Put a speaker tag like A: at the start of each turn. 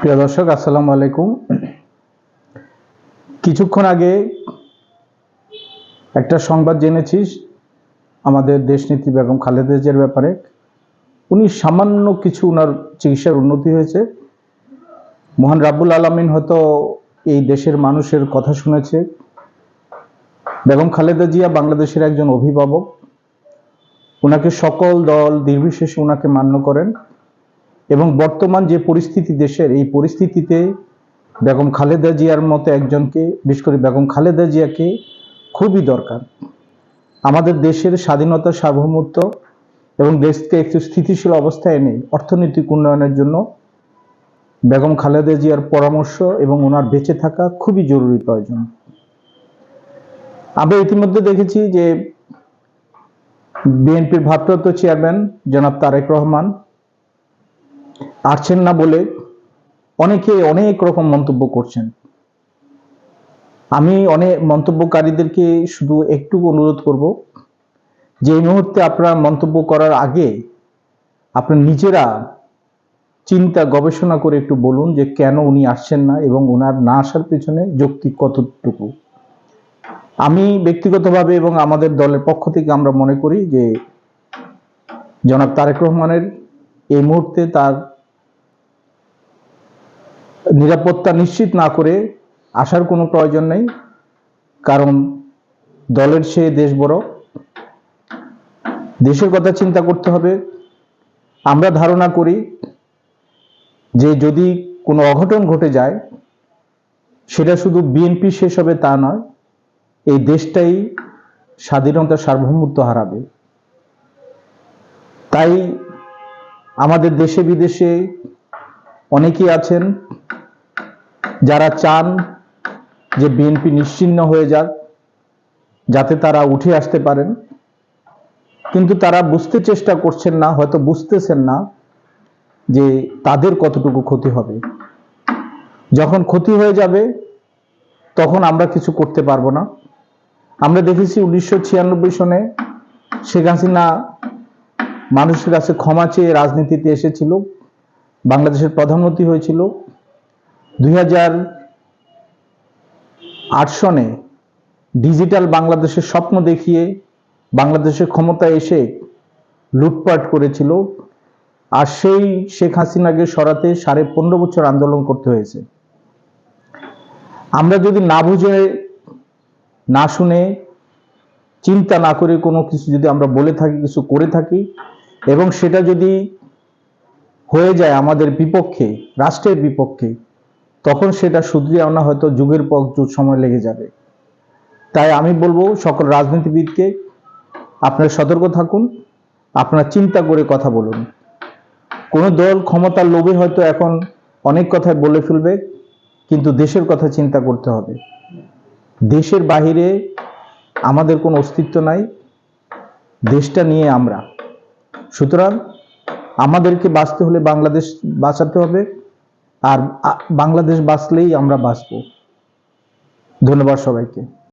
A: প্রিয় দর্শক, আসসালামু আলাইকুম। কিছুক্ষণ আগে একটা সংবাদ জেনেছি আমাদের দেশনেত্রী বেগম খালেদা ব্যাপারে। উনি সামান্য কিছু ওনার চিকিৎসার উন্নতি হয়েছে। মহান রাব্বুল আলমিন হয়তো এই দেশের মানুষের কথা শুনেছে। বেগম খালেদা জিয়া বাংলাদেশের একজন অভিভাবক। ওনাকে সকল দল নির্বিশেষে ওনাকে মান্য করেন। এবং বর্তমান যে পরিস্থিতি দেশের, এই পরিস্থিতিতে বেগম খালেদা জিয়ার মতো একজনকে, বিশেষ করে বেগম খালেদা জিয়াকে খুবই দরকার। আমাদের দেশের স্বাধীনতা সার্বভৌমত্ব এবং দেশকে একটু স্থিতিশীল অবস্থায় এনে অর্থনৈতিক উন্নয়নের জন্য বেগম খালেদা জিয়ার পরামর্শ এবং ওনার বেঁচে থাকা খুবই জরুরি প্রয়োজন। আমরা ইতিমধ্যে দেখেছি যে বিএনপির ভারপ্রাপ্ত চেয়ারম্যান জনাব তারেক রহমান আসছেন না বলে অনেকে অনেক রকম মন্তব্য করছেন। আমি অনেক মন্তব্যকারীদেরকে শুধু একটু অনুরোধ করব যে এই মুহূর্তে আপনারা মন্তব্য করার আগে আপনার নিজেরা চিন্তা গবেষণা করে একটু বলুন যে কেন উনি আসছেন না এবং ওনার না আসার পেছনে যৌক্তিক কতটুকু। আমি ব্যক্তিগতভাবে এবং আমাদের দলের পক্ষ থেকে আমরা মনে করি যে জনাব তারেক রহমানের এই মুহূর্তে তার নিরাপত্তা নিশ্চিত না করে আসার কোনো প্রয়োজন নেই, কারণ দলের সে দেশ বড়। দেশের কথা চিন্তা করতে হবে। আমরা ধারণা করি যে যদি কোনো অঘটন ঘটে যায়, সেটা শুধু বিএনপি শেষ হবে তা নয়, এই দেশটাই স্বাধীনতা সার্বভৌমত্ব হারাবে। তাই আমাদের দেশে বিদেশে অনেকেই আছেন যারা চান যে বিএনপি নিশ্চিহ্ন হয়ে যাক, যাতে তারা উঠে আসতে পারেন। কিন্তু তারা বুঝতে চেষ্টা করছেন না, হয়তো বুঝতেছেন না যে তাদের কতটুকু ক্ষতি হবে। যখন ক্ষতি হয়ে যাবে, তখন আমরা কিছু করতে পারব না। আমরা দেখেছি উনিশশো ছিয়ানব্বই সনে শেখ হাসিনা মানুষের কাছে ক্ষমা চেয়ে রাজনীতিতে এসেছিল। বাংলাদেশের প্রধানমন্ত্রী হয়েছিল। দুই হাজার আট সনে ডিজিটাল বাংলাদেশের স্বপ্ন দেখিয়ে বাংলাদেশের ক্ষমতায় এসে লুটপাট করেছিল। আর সেই শেখ হাসিনাকে সরাতে সাড়ে পনেরো বছর আন্দোলন করতে হয়েছে। আমরা যদি না বুঝে, না শুনে, চিন্তা না করে কোনো কিছু যদি আমরা বলে থাকি, কিছু করে থাকি, এবং সেটা যদি হয়ে যায় আমাদের বিপক্ষে, রাষ্ট্রের বিপক্ষে, তখন সেটা শুধরিয়ে আনা হয়তো যুগের পর যুগ সময় লেগে যাবে। তাই আমি বলব সকল রাজনীতিবিদকে, আপনারা সতর্ক থাকুন, আপনারা চিন্তা করে কথা বলুন। কোনো দল ক্ষমতার লোভে হয়তো এখন অনেক কথাই বলে ফেলবে, কিন্তু দেশের কথা চিন্তা করতে হবে। দেশের বাহিরে আমাদের কোনো অস্তিত্ব নাই, দেশটা নিয়ে আমরা। সুতরাং আমাদেরকে বাঁচতে হলে বাংলাদেশ বাঁচাতে হবে আর বাংলাদেশ বাঁচলেই আমরা বাঁচব। ধন্যবাদ সবাইকে।